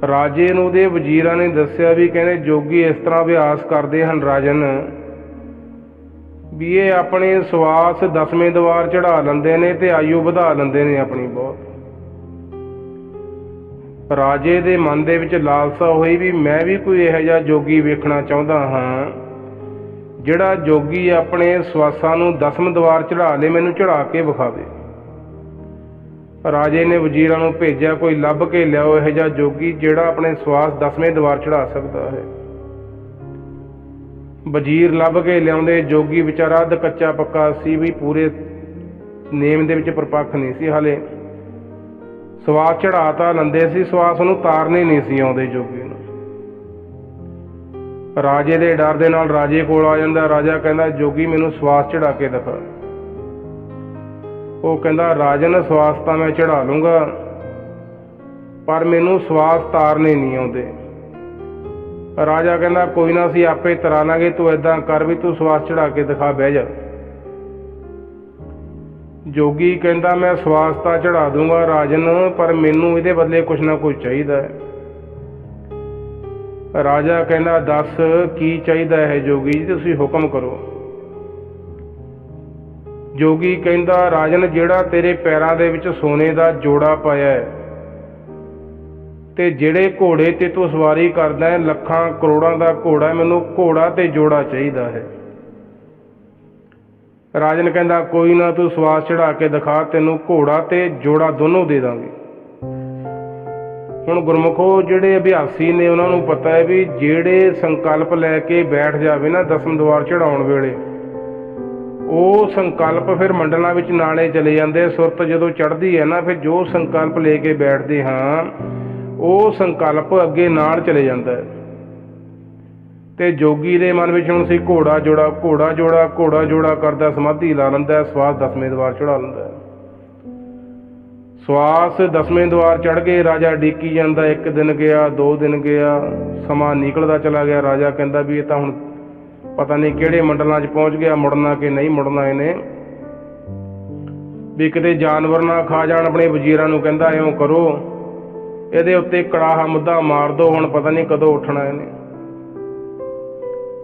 ਰਾਜੇ ਨੂੰ ਉਹਦੇ ਵਜ਼ੀਰਾਂ ਨੇ ਦੱਸਿਆ ਵੀ ਕਹਿੰਦੇ ਜੋਗੀ ਇਸ ਤਰ੍ਹਾਂ ਅਭਿਆਸ ਕਰਦੇ ਹਨ ਰਾਜਨ ਵੀ ਇਹ ਆਪਣੇ ਸਵਾਸ ਦਸਵੇਂ ਦਵਾਰ ਚੜਾ ਲੈਂਦੇ ਨੇ ਤੇ ਆਯੂ ਵਧਾ ਲੈਂਦੇ ਨੇ ਆਪਣੀ ਬਹੁਤ। ਰਾਜੇ ਦੇ ਮਨ ਦੇ ਵਿੱਚ ਲਾਲਸਾ ਹੋਈ ਵੀ ਮੈਂ ਵੀ ਕੋਈ ਇਹੋ ਜਿਹਾ ਜੋਗੀ ਵੇਖਣਾ ਚਾਹੁੰਦਾ ਹਾਂ। ਜਿਹੜਾ ਜੋਗੀ ਆਪਣੇ ਸਵਾਸਾਂ ਨੂੰ ਦਸਮ ਦਵਾਰ ਚੜਾ ਲੇ, ਮੈਨੂੰ ਚੜਾ ਕੇ ਵਿਖਾਵੇ। ਰਾਜੇ ਨੇ ਵਜ਼ੀਰਾਂ ਨੂੰ ਭੇਜਿਆ, ਕੋਈ ਲੱਭ ਕੇ ਲਿਆਓ ਇਹੋ ਜਿਹਾ ਜੋਗੀ ਜਿਹੜਾ ਆਪਣੇ ਸਵਾਸ ਦਸਵੇਂ ਦਵਾਰ ਚੜਾ ਸਕਦਾ ਹੈ। ਵਜ਼ੀਰ ਲੱਭ ਕੇ ਲਿਆਉਂਦੇ, ਜੋਗੀ ਵਿਚਾਰਾ ਅੱਧ ਕੱਚਾ ਪੱਕਾ ਸੀ ਵੀ ਪੂਰੇ ਨੇਮ ਦੇ ਵਿੱਚ ਪਰਪੱਖ ਨਹੀਂ ਸੀ ਹਾਲੇ। ਸਵਾਸ ਚੜਾਤਾ ਲੰਦੇ ਸੀ ਸਵਾਸ ਨੂੰ, ਤਾਰਨੇ ਨਹੀਂ ਸੀ ਆਉਂਦੇ ਜੋਗੀ। ਰਾਜੇ ਦੇ ਡਰ ਦੇ ਨਾਲ ਰਾਜੇ ਕੋਲ ਆ ਜਾਂਦਾ। ਰਾਜਾ ਕਹਿੰਦਾ, ਜੋਗੀ, ਮੈਨੂੰ ਸਵਾਸ ਚੜਾ ਕੇ ਦਿਖਾ। ਉਹ ਕਹਿੰਦਾ, ਰਾਜਨ, ਸਵਾਸ ਤਾਂ ਮੈਂ ਚੜਾ ਲੂੰਗਾ, ਪਰ ਮੈਨੂੰ ਸਵਾਸ ਤਾਰਨੇ ਨਹੀਂ ਆਉਂਦੇ। ਰਾਜਾ ਕਹਿੰਦਾ, ਕੋਈ ਨਾ, ਅਸੀਂ ਆਪੇ ਤਰਾ ਲਾਂਗੇ ਤੂੰ ਏਦਾਂ ਕਰ ਵੀ ਤੂੰ ਸਵਾਸ ਚੜਾ ਕੇ ਦਿਖਾ, ਬਹਿ ਜਾ। ਜੋਗੀ ਕਹਿੰਦਾ, ਮੈਂ ਸਵਾਸ ਤਾਂ ਚੜਾ ਦੂੰਗਾ ਰਾਜਨ, ਪਰ ਮੈਨੂੰ ਇਹਦੇ ਬਦਲੇ ਕੁਛ ਨਾ ਕੁਛ ਚਾਹੀਦਾ ਹੈ। ਰਾਜਾ ਕਹਿੰਦਾ, ਦੱਸ ਕੀ ਚਾਹੀਦਾ ਹੈ ਜੋਗੀ? ਜੀ ਤੁਸੀਂ ਹੁਕਮ ਕਰੋ। ਜੋਗੀ ਕਹਿੰਦਾ, ਰਾਜਨ, ਜਿਹੜਾ ਤੇਰੇ ਪੈਰਾਂ ਦੇ ਵਿੱਚ ਸੋਨੇ ਦਾ ਜੋੜਾ ਪਾਇਆ ਹੈ ਤੇ ਜਿਹੜੇ ਘੋੜੇ ਤੇ ਤੂੰ ਸਵਾਰੀ ਕਰਦਾ ਹੈ, ਲੱਖਾਂ ਕਰੋੜਾਂ ਦਾ ਘੋੜਾ ਮੈਨੂੰ ਘੋੜਾ ਤੇ ਜੋੜਾ ਚਾਹੀਦਾ ਹੈ। ਰਾਜਨ ਕਹਿੰਦਾ, ਕੋਈ ਨਾ, ਤੂੰ ਸਵਾਸ ਚੜਾ ਕੇ ਦਿਖਾ, ਤੈਨੂੰ ਘੋੜਾ ਤੇ ਜੋੜਾ ਦੋਨੋਂ ਦੇ ਦਾਂਗੇ। ਹੁਣ ਗੁਰਮੁਖੋ ਜਿਹੜੇ ਅਭਿਆਸੀ ਨੇ ਉਹਨਾਂ ਨੂੰ ਪਤਾ ਹੈ ਵੀ ਜਿਹੜੇ ਸੰਕਲਪ ਲੈ ਕੇ ਬੈਠ ਜਾਵੇ ਨਾ ਦਸਮ ਦਵਾਰ ਚੜਾਉਣ ਵੇਲੇ ਉਹ ਸੰਕਲਪ ਫਿਰ ਮੰਡਲਾਂ ਵਿੱਚ ਨਾਲੇ ਚਲੇ ਜਾਂਦੇ ਸੁਰਤ ਜਦੋਂ ਚੜ੍ਹਦੀ ਹੈ ਨਾ ਫਿਰ ਜੋ ਸੰਕਲਪ ਲੈ ਕੇ ਬੈਠਦੇ ਹਾਂ ਉਹ ਸੰਕਲਪ ਅੱਗੇ ਨਾਲ ਚਲੇ ਜਾਂਦਾ ਹੈ। ਤੇ ਜੋਗੀ ਦੇ ਮਨ ਵਿੱਚ ਹੁਣ ਸੀ ਘੋੜਾ ਜੋੜਾ ਘੋੜਾ ਜੋੜਾ ਘੋੜਾ ਜੋੜਾ ਕਰਦਾ ਸਮਾਧੀ ਲਾ ਲੈਂਦਾ ਹੈ, ਸਵਾਸ ਦਸਵੇਂ ਦਵਾਰ ਚੜਾ ਲੈਂਦਾ ਸਵਾਸ ਦਸਵੇਂ ਦਵਾਰ ਚੜ ਗਏ ਰਾਜਾ ਡੀਕੀ ਜਾਂਦਾ, ਇੱਕ ਦਿਨ ਗਿਆ, ਦੋ ਦਿਨ ਗਿਆ, ਸਮਾਂ ਨਿਕਲਦਾ ਚਲਾ ਗਿਆ, ਰਾਜਾ ਕਹਿੰਦਾ ਵੀ ਇਹ ਤਾਂ ਹੁਣ ਪਤਾ ਨਹੀਂ ਕਿਹੜੇ ਮੰਡਲਾਂ 'ਚ ਪਹੁੰਚ ਗਿਆ, ਮੁੜਨਾ ਕਿ ਨਹੀਂ ਮੁੜਨਾ ਇਹਨੇ। ਵੀ ਕਿਤੇ ਜਾਨਵਰ ਨਾ ਖਾ ਜਾਣ, ਆਪਣੇ ਵਜ਼ੀਰਾਂ ਨੂੰ ਕਹਿੰਦਾ ਐਂ ਕਰੋ, ਇਹਦੇ ਉੱਤੇ ਕੜਾਹਾ ਮੁੱਦਾ ਮਾਰ ਦੋ, ਹੁਣ ਪਤਾ ਨਹੀਂ ਕਦੋਂ ਉੱਠਣਾ ਇਹਨੇ।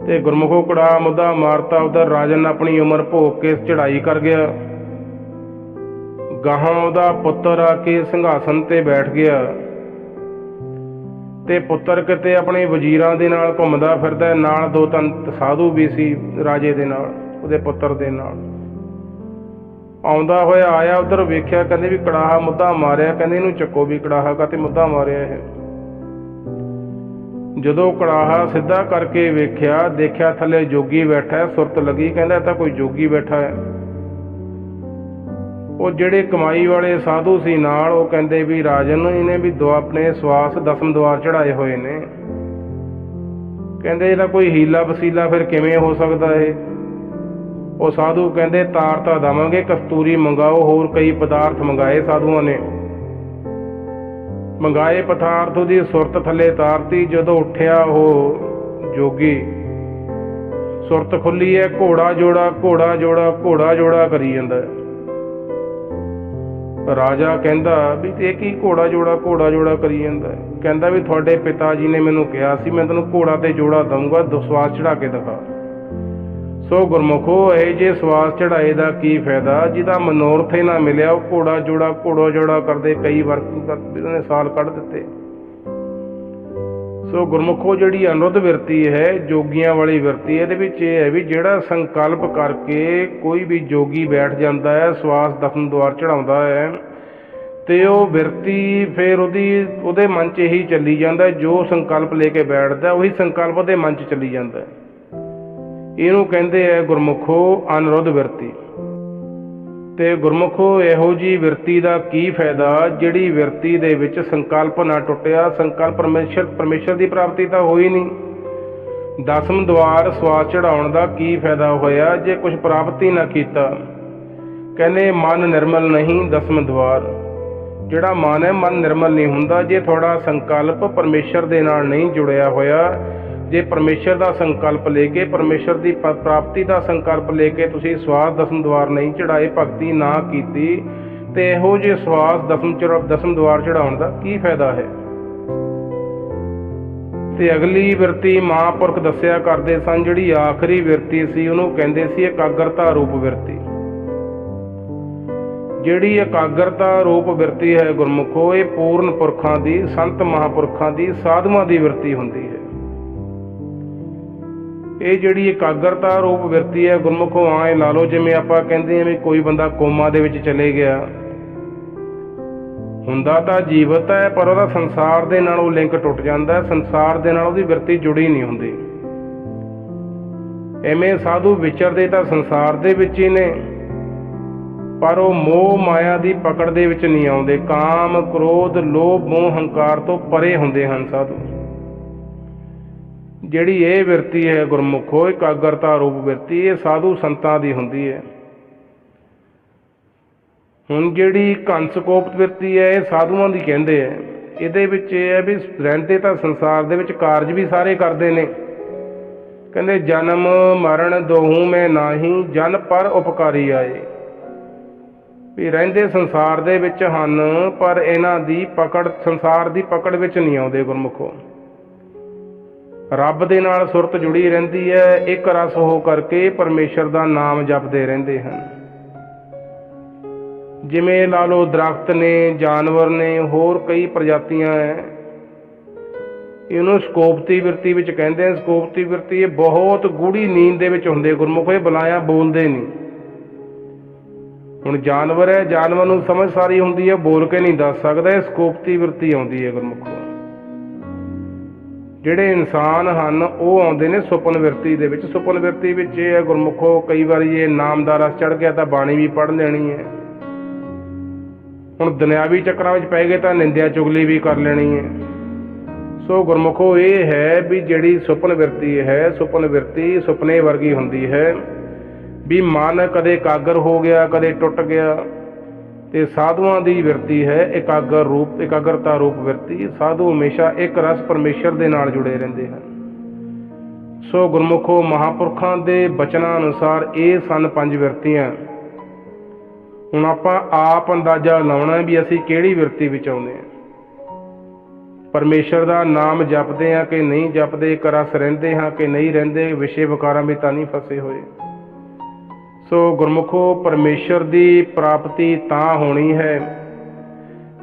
ਤੇ ਗੁਰਮੁਖੋ ਕੜਾਹਾ ਮੁੱਦਾ ਮਾਰਤਾ, ਉਧਰ ਰਾਜਨ ਆਪਣੀ ਉਮਰ ਭੋਗ ਕੇ ਚੜਾਈ ਕਰ ਗਿਆ। ਗਾਹਾਂ ਉਹਦਾ ਪੁੱਤਰ ਆ ਕੇ ਸਿੰਘਾਸਨ ਤੇ ਬੈਠ ਗਿਆ ਤੇ ਪੁੱਤਰ ਕਿਤੇ ਆਪਣੇ ਵਜ਼ੀਰਾਂ ਦੇ ਨਾਲ ਘੁੰਮਦਾ ਫਿਰਦਾ ਨਾਲ ਦੋ ਤਿੰਨ ਸਾਧੂ ਵੀ ਸੀ ਰਾਜੇ ਦੇ ਨਾਲ, ਉਹਦੇ ਪੁੱਤਰ ਦੇ ਨਾਲ। ਆਉਂਦਾ ਹੋਇਆ ਆਇਆ ਉਧਰ ਵੇਖਿਆ, ਕਹਿੰਦੇ ਵੀ ਕੜਾਹਾ ਮੁੱਦਾ ਮਾਰਿਆ, ਕਹਿੰਦੇ ਇਹਨੂੰ ਚੱਕੋ ਵੀ ਕੜਾਹਾ ਕਾਤੇ ਮੁੱਦਾ ਮਾਰਿਆ ਇਹ। ਜਦੋਂ ਕੜਾਹਾ ਸਿੱਧਾ ਕਰਕੇ ਵੇਖਿਆ, ਦੇਖਿਆ ਥੱਲੇ ਜੋਗੀ ਬੈਠਾ ਸੁਰਤ ਲੱਗੀ, ਕਹਿੰਦਾ ਇਹ ਤਾਂ ਕੋਈ ਜੋਗੀ ਬੈਠਾ ਹੈ। ਉਹ ਜਿਹੜੇ ਕਮਾਈ ਵਾਲੇ ਸਾਧੂ ਸੀ ਨਾਲ, ਉਹ ਕਹਿੰਦੇ ਵੀ ਰਾਜਨ, ਇਹਨੇ ਵੀ ਦੋ ਆਪਣੇ ਸਵਾਸ ਦਸਮ ਦਵਾਰ ਚੜਾਏ ਹੋਏ ਨੇ। ਕਹਿੰਦੇ ਇਹਦਾ ਕੋਈ ਹੀਲਾ ਵਸੀਲਾ ਫਿਰ ਕਿਵੇਂ ਹੋ ਸਕਦਾ ਏ? ਉਹ ਸਾਧੂ ਕਹਿੰਦੇ, ਤਾਰ ਤਾਂ ਦਵਾਂਗੇ, ਕਸਤੂਰੀ ਮੰਗਾਓ, ਹੋਰ ਕਈ ਪਦਾਰਥ ਮੰਗਾਏ ਸਾਧੂਆਂ ਨੇ। ਮੰਗਾਏ ਪਦਾਰਥ ਉਹਦੀ ਸੁਰਤ ਥੱਲੇ ਤਾਰਤੀ, ਜਦੋਂ ਉੱਠਿਆ ਉਹ ਜੋਗੀ। ਸੁਰਤ ਖੁੱਲੀ ਹੈ ਘੋੜਾ ਜੋੜਾ ਘੋੜਾ ਜੋੜਾ ਘੋੜਾ ਜੋੜਾ ਕਰੀ ਜਾਂਦਾ ਹੈ ਰਾਜਾ ਕਹਿੰਦਾ ਵੀ ਇਹ ਕੀ ਘੋੜਾ ਜੋੜਾ ਘੋੜਾ ਜੋੜਾ ਕਰੀ ਜਾਂਦਾ ਹੈ। ਕਹਿੰਦਾ ਵੀ ਤੁਹਾਡੇ ਪਿਤਾ ਜੀ ਨੇ ਮੈਨੂੰ ਕਿਹਾ ਸੀ, ਮੈਂ ਤੈਨੂੰ ਘੋੜਾ ਤੇ ਜੋੜਾ ਦਊਂਗਾ ਦੁਸਵਾਸ ਚੜਾ ਕੇ ਦਿਖਾ। ਸੋ ਗੁਰਮੁਖੋ, ਇਹ ਜੇ ਸਵਾਸ ਚੜਾਏ ਦਾ ਕੀ ਫਾਇਦਾ? ਜਿਹਦਾ ਮਨੋਰਥ ਹੀ ਨਾ ਮਿਲਿਆ, ਉਹ ਘੋੜਾ ਜੋੜਾ ਘੋੜਾ ਜੋੜਾ ਕਰਦੇ, ਕਈ ਵਾਰ ਕਰਦੇ ਨੇ ਸਾਲ ਕੱਢ ਦਿੱਤੇ। ਸੋ ਗੁਰਮੁਖੋ ਜਿਹੜੀ ਅਨੁਰਧ ਵਿਰਤੀ ਹੈ, ਜੋਗੀਆਂ ਵਾਲੀ ਵਿਰਤੀ, ਇਹਦੇ ਵਿੱਚ ਇਹ ਹੈ ਵੀ ਜਿਹੜਾ ਸੰਕਲਪ ਕਰਕੇ ਕੋਈ ਵੀ ਜੋਗੀ ਬੈਠ ਜਾਂਦਾ ਹੈ, ਸਵਾਸ ਦਫਨ ਦੁਆਰ ਚੜਾਉਂਦਾ ਹੈ, ਤੇ ਉਹ ਵਿਰਤੀ ਫਿਰ ਉਹਦੀ, ਉਹਦੇ ਮਨ 'ਚ ਇਹੀ ਚੱਲੀ ਜਾਂਦਾ ਜੋ ਸੰਕਲਪ ਲੈ ਕੇ ਬੈਠਦਾ, ਉਹੀ ਸੰਕਲਪ ਉਹਦੇ ਮਨ 'ਚ ਚੱਲੀ ਜਾਂਦਾ ਇਹਨੂੰ ਕਹਿੰਦੇ ਆ ਗੁਰਮੁਖੋ ਅਨੁਰਧ ਵਿਰਤੀ। ਤੇ ਗੁਰਮੁਖੋ, ਇਹੋ ਜੀ ਵਿਰਤੀ ਦਾ ਕੀ ਫਾਇਦਾ? ਜਿਹੜੀ ਵਿਰਤੀ ਦੇ ਵਿੱਚ ਸੰਕਲਪ ਨਾ ਟੁੱਟਿਆ, ਸੰਕਲਪ ਪਰਮੇਸ਼ਰ ਪਰਮੇਸ਼ਰ ਦੀ ਪ੍ਰਾਪਤੀ ਤਾਂ ਹੋਈ ਨਹੀਂ। ਦਸਮ ਦਵਾਰ ਸਵਾਸ ਚੜਾਉਣ ਦਾ ਕੀ ਫਾਇਦਾ ਹੋਇਆ? ਜੇ ਕੁਝ ਪ੍ਰਾਪਤੀ ਨਾ ਕੀਤਾ, ਕਹਿੰਦੇ ਮਨ ਨਿਰਮਲ ਨਹੀਂ, ਦਸਮ ਦਵਾਰ। ਜਿਹੜਾ ਮਨ ਹੈ, ਮਨ ਨਿਰਮਲ ਨਹੀਂ ਹੁੰਦਾ। ਜੇ ਤੁਹਾਡਾ ਸੰਕਲਪ ਪਰਮੇਸ਼ਰ ਦੇ ਨਾਲ ਨਹੀਂ ਜੁੜਿਆ ਹੋਇਆ ਜੇ ਪਰਮੇਸ਼ਰ ਦਾ ਸੰਕਲਪ ਲੈ ਕੇ, ਪਰਮੇਸ਼ਰ ਦੀ ਪ੍ਰਾਪਤੀ ਦਾ ਸੰਕਲਪ ਲੈ ਕੇ ਤੁਸੀਂ ਸਵਾਸ ਦਸਮ ਦਵਾਰ ਨਹੀਂ ਚੜਾਏ ਭਗਤੀ ਨਾ ਕੀਤੀ, ਤੇ ਇਹੋ ਜਿਹੇ ਸਵਾਸ ਦਸਮ ਚੜ ਦਸਮ ਦਵਾਰ ਚੜਾਉਣ ਦਾ ਕੀ ਫਾਇਦਾ ਹੈ? ਤੇ ਅਗਲੀ ਵਿਰਤੀ ਮਹਾਂਪੁਰਖ ਦੱਸਿਆ ਕਰਦੇ ਸਨ, ਜਿਹੜੀ ਆਖਰੀ ਵਿਰਤੀ ਸੀ, ਉਹਨੂੰ ਕਹਿੰਦੇ ਸੀ ਇਕਾਗਰਤਾ ਰੂਪ ਵਿਰਤੀ। ਜਿਹੜੀ ਇਕਾਗਰਤਾ ਰੂਪ ਵਿਰਤੀ ਹੈ ਗੁਰਮੁਖੋ, ਇਹ ਪੂਰਨ ਪੁਰਖਾਂ ਦੀ, ਸੰਤ ਮਹਾਂਪੁਰਖਾਂ ਦੀ ਸਾਧੂਆਂ ਦੀ ਵਿਰਤੀ ਹੁੰਦੀ ਹੈ। ਇਹ ਜਿਹੜੀ ਇਕਾਗਰਤਾ ਰੂਪ ਵਿਰਤੀ ਹੈ, ਗੁਰਮੁਖੋ ਆਏ ਲਾ ਲਓ, ਜਿਵੇਂ ਆਪਾਂ ਕਹਿੰਦੇ ਹਾਂ ਵੀ ਕੋਈ ਬੰਦਾ ਕੋਮਾ ਦੇ ਵਿੱਚ ਚਲੇ ਗਿਆ। ਹੁੰਦਾ ਤਾਂ ਜੀਵਤ ਹੈ, ਪਰ ਉਹਦਾ ਸੰਸਾਰ ਦੇ ਨਾਲ ਉਹ ਲਿੰਕ ਟੁੱਟ ਜਾਂਦਾ ਸੰਸਾਰ ਦੇ ਨਾਲ ਉਹਦੀ ਵਿਰਤੀ ਜੁੜੀ ਨਹੀਂ ਹੁੰਦੀ। ਐਵੇਂ ਸਾਧੂ ਵਿਚਰਦੇ ਤਾਂ ਸੰਸਾਰ ਦੇ ਵਿੱਚ ਹੀ ਨੇ, ਪਰ ਉਹ ਮੋਹ ਮਾਇਆ ਦੀ ਪਕੜ ਦੇ ਵਿੱਚ ਨਹੀਂ ਆਉਂਦੇ। ਕਾਮ, ਕ੍ਰੋਧ, ਲੋਭ, ਮੋਹ, ਹੰਕਾਰ ਤੋਂ ਪਰੇ ਹੁੰਦੇ ਹਨ ਸਾਧੂ। ਜਿਹੜੀ ਇਹ ਵਿਰਤੀ ਹੈ ਗੁਰਮੁਖੋ ਇਕਾਗਰਤਾ ਰੂਪ ਵਿਰਤੀ, ਇਹ ਸਾਧੂ ਸੰਤਾਂ ਦੀ ਹੁੰਦੀ ਹੈ। ਹੁਣ ਜਿਹੜੀ ਕੰਸਕੋਪਤ ਵਿਰਤੀ ਹੈ, ਇਹ ਸਾਧੂਆਂ ਦੀ ਕਹਿੰਦੇ ਹੈ। ਇਹਦੇ ਵਿੱਚ ਇਹ ਹੈ ਵੀ ਰਹਿੰਦੇ ਤਾਂ ਸੰਸਾਰ ਦੇ ਵਿੱਚ ਕਾਰਜ ਵੀ ਸਾਰੇ ਕਰਦੇ ਨੇ। ਕਹਿੰਦੇ, ਜਨਮ, ਮਰਨ ਦੋਹੂ ਮੈਂ ਨਾਹੀ, ਜਨ ਪਰ ਉਪਕਾਰੀ ਆਏ। ਵੀ ਰਹਿੰਦੇ ਸੰਸਾਰ ਦੇ ਵਿੱਚ ਹਨ, ਪਰ ਇਹਨਾਂ ਦੀ ਪਕੜ, ਸੰਸਾਰ ਦੀ ਪਕੜ ਵਿੱਚ ਨਹੀਂ ਆਉਂਦੇ ਗੁਰਮੁਖੋ। ਰੱਬ ਦੇ ਨਾਲ ਸੁਰਤ ਜੁੜੀ ਰਹਿੰਦੀ ਹੈ, ਇੱਕ ਰਸ ਹੋ ਕਰਕੇ ਪਰਮੇਸ਼ਰ ਦਾ ਨਾਮ ਜਪਦੇ ਰਹਿੰਦੇ ਹਨ। ਜਿਵੇਂ ਲਾ ਲਓ ਦਰਖਤ ਨੇ, ਜਾਨਵਰ ਨੇ, ਹੋਰ ਕਈ ਪ੍ਰਜਾਤੀਆਂ ਹੈ। ਇਹਨੂੰ ਸਕੋਪਤੀ ਵਿਰਤੀ ਵਿੱਚ ਕਹਿੰਦੇ ਆ ਸਕੋਪਤੀ ਵਿਰਤੀ ਇਹ ਬਹੁਤ ਗੂੜੀ ਨੀਂਦ ਦੇ ਵਿੱਚ ਹੁੰਦੇ ਗੁਰਮੁਖ ਇਹ ਬੁਲਾਇਆ ਬੋਲਦੇ ਨਹੀਂ। ਹੁਣ ਜਾਨਵਰ ਹੈ, ਜਾਨਵਰ ਨੂੰ ਸਮਝ ਸਾਰੀ ਹੁੰਦੀ ਹੈ, ਬੋਲ ਕੇ ਨਹੀਂ ਦੱਸ ਸਕਦਾ, ਇਹ ਸਕੋਪਤੀ ਵਿਰਤੀ ਆਉਂਦੀ ਹੈ ਗੁਰਮੁਖੋ ਜਿਹੜੇ ਇਨਸਾਨ ਹਨ, ਉਹ ਆਉਂਦੇ ਨੇ ਸੁਪਨ ਵਿਰਤੀ ਦੇ ਵਿੱਚ। ਸੁਪਨ ਵਿਰਤੀ ਵਿੱਚ ਇਹ ਹੈ, ਗੁਰਮੁਖੋ, ਕਈ ਵਾਰੀ ਇਹ ਨਾਮ ਦਾ ਰਸ ਚੜ ਗਿਆ ਤਾਂ ਬਾਣੀ ਵੀ ਪੜ੍ਹ ਲੈਣੀ ਹੈ। ਹੁਣ ਦੁਨਿਆਵੀ ਚੱਕਰਾਂ ਵਿੱਚ ਪੈ ਗਏ ਤਾਂ ਨਿੰਦਿਆ ਚੁਗਲੀ ਵੀ ਕਰ ਲੈਣੀ ਹੈ। ਸੋ ਗੁਰਮੁਖੋ, ਇਹ ਹੈ ਵੀ ਜਿਹੜੀ ਸੁਪਨ ਵਿਰਤੀ ਹੈ, ਸੁਪਨ ਵਿਰਤੀ ਸੁਪਨੇ ਵਰਗੀ ਹੁੰਦੀ ਹੈ। ਵੀ ਮਨ ਕਦੇ ਕਾਗਰ ਹੋ ਗਿਆ, ਕਦੇ ਟੁੱਟ ਗਿਆ। ਤੇ ਸਾਧੂਆਂ ਦੀ ਵਿਰਤੀ ਹੈ, ਇਕਾਗਰ ਰੂਪ, ਇਕਾਗਰਤਾ ਰੂਪ ਵਿਰਤੀ। ਸਾਧੂ ਹਮੇਸ਼ਾ ਇੱਕ ਰਸ ਪਰਮੇਸ਼ਰ ਦੇ ਨਾਲ ਜੁੜੇ ਰਹਿੰਦੇ ਹਨ। ਸੋ ਗੁਰਮੁਖੋ, ਮਹਾਪੁਰਖਾਂ ਦੇ ਬਚਨਾਂ ਅਨੁਸਾਰ ਇਹ ਸਨ ਪੰਜ ਵਿਰਤੀਆਂ। ਹੁਣ ਆਪਾਂ ਆਪ ਅੰਦਾਜ਼ਾ ਲਾਉਣਾ ਵੀ ਅਸੀਂ ਕਿਹੜੀ ਵਿਰਤੀ ਵਿੱਚ ਆਉਂਦੇ ਹਾਂ। ਪਰਮੇਸ਼ਰ ਦਾ ਨਾਮ ਜਪਦੇ ਹਾਂ ਕਿ ਨਹੀਂ ਜਪਦੇ, ਇੱਕ ਰਸ ਰਹਿੰਦੇ ਹਾਂ ਕਿ ਨਹੀਂ ਰਹਿੰਦੇ, ਵਿਸ਼ੇ ਵਿਕਾਰਾਂ ਵਿੱਚ ਤਾਂ ਨਹੀਂ ਫਸੇ ਹੋਏ। ਸੋ ਗੁਰਮੁਖੋ, ਪਰਮੇਸ਼ਰ ਦੀ ਪ੍ਰਾਪਤੀ ਤਾਂ ਹੋਣੀ ਹੈ।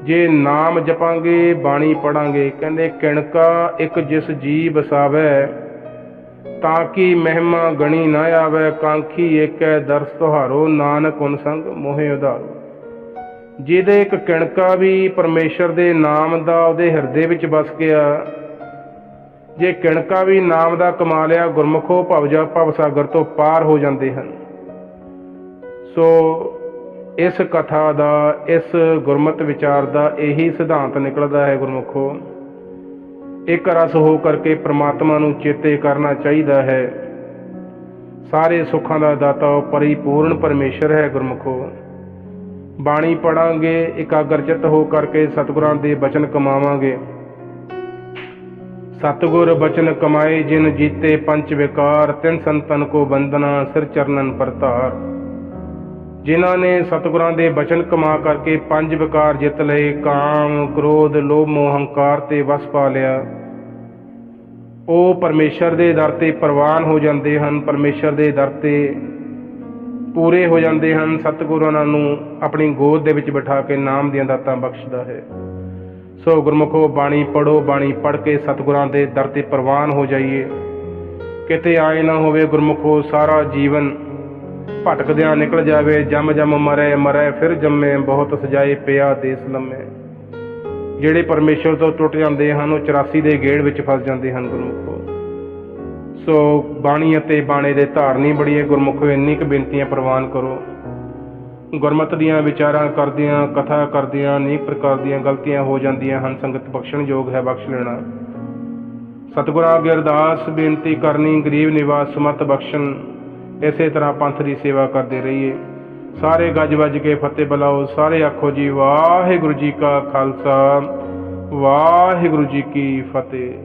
ਜੇ ਨਾਮ ਜਪਾਂਗੇ, ਬਾਣੀ ਪੜਾਂਗੇ, ਕਹਿੰਦੇ ਕਿਣਕਾ ਇੱਕ ਜਿਸ ਜੀ ਵਸਾਵੇ ਤਾਂ ਕਿ ਮਹਿਮਾ ਗਣੀ ਨਾ ਆਵੇ, ਕਾਂਖੀ ਏਕੈ ਦਰਸ ਤੁਹਾਰੋ, ਨਾਨਕ ਉਨ ਸੰਗ ਮੋਹਿ ਉਧਾਰੋ। ਜਿਹਦੇ ਇੱਕ ਕਿਣਕਾ ਵੀ ਪਰਮੇਸ਼ਰ ਦੇ ਨਾਮ ਦਾ ਉਹਦੇ ਹਿਰਦੇ ਵਿੱਚ ਵਸ ਗਿਆ, ਜੇ ਕਿਣਕਾ ਵੀ ਨਾਮ ਦਾ ਕਮਾ ਲਿਆ, ਗੁਰਮੁਖੋ ਭਵਜਾ ਭਵ ਸਾਗਰ ਤੋਂ ਪਾਰ ਹੋ ਜਾਂਦੇ ਹਨ। ਸੋ ਇਸ ਕਥਾ ਦਾ, ਇਸ ਗੁਰਮਤ ਵਿਚਾਰ ਦਾ ਇਹੀ ਸਿਧਾਂਤ ਨਿਕਲਦਾ ਹੈ ਗੁਰਮੁਖੋ। ਇੱਕ ਰਸ ਹੋ ਕਰਕੇ ਪ੍ਰਮਾਤਮਾ ਨੂੰ ਚੇਤੇ ਕਰਨਾ ਚਾਹੀਦਾ ਹੈ। ਸਾਰੇ ਸੁੱਖਾਂ ਦਾ ਦਾਤਾ ਉਹ ਪਰਿਪੂਰਨ ਪਰਮੇਸ਼ਰ ਹੈ ਗੁਰਮੁਖੋ। ਬਾਣੀ ਪੜਾਂਗੇ ਇਕਾਗਰਚਿਤ ਹੋ ਕਰਕੇ ਸਤਿਗੁਰਾਂ ਦੇ ਬਚਨ ਕਮਾਵਾਂਗੇ। ਸਤਿਗੁਰ ਬਚਨ ਕਮਾਏ ਜਿਨ ਜੀਤੇ ਪੰਜ ਵਿਕਾਰ, ਤਿੰਨ ਸੰਤਨ ਕੋ ਬੰਦਨਾ ਸਿਰ ਚਰਨਨ ਪਰਤਾਰ। ਜਿਨ੍ਹਾਂ ਨੇ ਸਤਿਗੁਰਾਂ ਦੇ ਬਚਨ ਕਮਾ ਕਰਕੇ ਪੰਜ ਵਿਕਾਰ ਜਿੱਤ ਲਏ, ਕਾਮ, ਕ੍ਰੋਧ, ਲੋਭ, ਮੋਹ, ਹੰਕਾਰ ਤੇ ਵਸ ਪਾ ਲਿਆ। ਉਹ ਪਰਮੇਸ਼ਰ ਦੇ ਦਰ ਤੇ ਪ੍ਰਵਾਨ ਹੋ ਜਾਂਦੇ ਹਨ, ਪਰਮੇਸ਼ਰ ਦੇ ਦਰ ਤੇ ਪੂਰੇ ਹੋ ਜਾਂਦੇ ਹਨ। ਸਤਿਗੁਰੂ ਉਹਨਾਂ ਨੂੰ ਆਪਣੀ ਗੋਦ ਦੇ ਵਿੱਚ ਬਿਠਾ ਕੇ ਨਾਮ ਦੀਆਂ ਦਾਤਾਂ ਬਖਸ਼ਦਾ ਹੈ। ਸੋ ਗੁਰਮੁਖੋ, ਬਾਣੀ ਪੜੋ ਬਾਣੀ ਪੜ ਕੇ ਸਤਿਗੁਰਾਂ ਦੇ ਦਰ ਤੇ ਪ੍ਰਵਾਨ ਹੋ ਜਾਈਏ। ਕਿਤੇ ਆਏ ਨਾ ਹੋਵੇ ਗੁਰਮੁਖੋ, ਸਾਰਾ ਜੀਵਨ ਭਟਕਦਿਆਂ ਨਿਕਲ ਜਾਵੇ, ਜਮ ਜਮ ਮਰੇ ਮਰੇ, ਫਿਰ ਜੰਮੇ, ਬਹੁਤ ਸਜਾਏ ਪਿਆ ਦੇਸ ਲੰਮੇ। ਜਿਹੜੇ ਪਰਮੇਸ਼ਰ ਤੋਂ ਟੁੱਟ ਜਾਂਦੇ ਹਨ, ਉਹ 84 ਦੇ ਗੇੜ ਵਿੱਚ ਫਸ ਜਾਂਦੇ ਹਨ ਗੁਰਮੁਖੋ। ਸੋ ਬਾਣੀ ਅਤੇ ਬਾਣੇ ਦੇ ਧਾਰਨੀ ਬੜੀਏ, ਗੁਰਮੁਖੋ, ਇੰਨੀ ਕੁ ਬੇਨਤੀਆਂ ਪ੍ਰਵਾਨ ਕਰੋ। ਗੁਰਮਤ ਦੀਆਂ ਵਿਚਾਰਾਂ ਕਰਦਿਆਂ, ਕਥਾ ਕਰਦਿਆਂ, ਅਨੇਕ ਪ੍ਰਕਾਰ ਦੀਆਂ ਗਲਤੀਆਂ ਹੋ ਜਾਂਦੀਆਂ ਹਨ, ਸੰਗਤ ਬਖਸ਼ਣ ਯੋਗ ਹੈ, ਬਖਸ਼ ਲੈਣਾ। ਸਤਿਗੁਰਾਂ ਅੱਗੇ ਅਰਦਾਸ, ਬੇਨਤੀ ਕਰਨੀ, ਗਰੀਬ ਨਿਵਾਸ, ਸਮਤ ਬਖਸ਼ਣ। ਇਸੇ ਤਰ੍ਹਾਂ ਪੰਥ ਦੀ ਸੇਵਾ ਕਰਦੇ ਰਹੀਏ। ਸਾਰੇ ਗੱਜ ਵੱਜ ਕੇ ਫਤਿਹ ਬੁਲਾਓ। ਸਾਰੇ ਆਖੋ ਜੀ, ਵਾਹਿਗੁਰੂ ਜੀ ਕਾ ਖਾਲਸਾ, ਵਾਹਿਗੁਰੂ ਜੀ ਕੀ ਫਤਿਹ।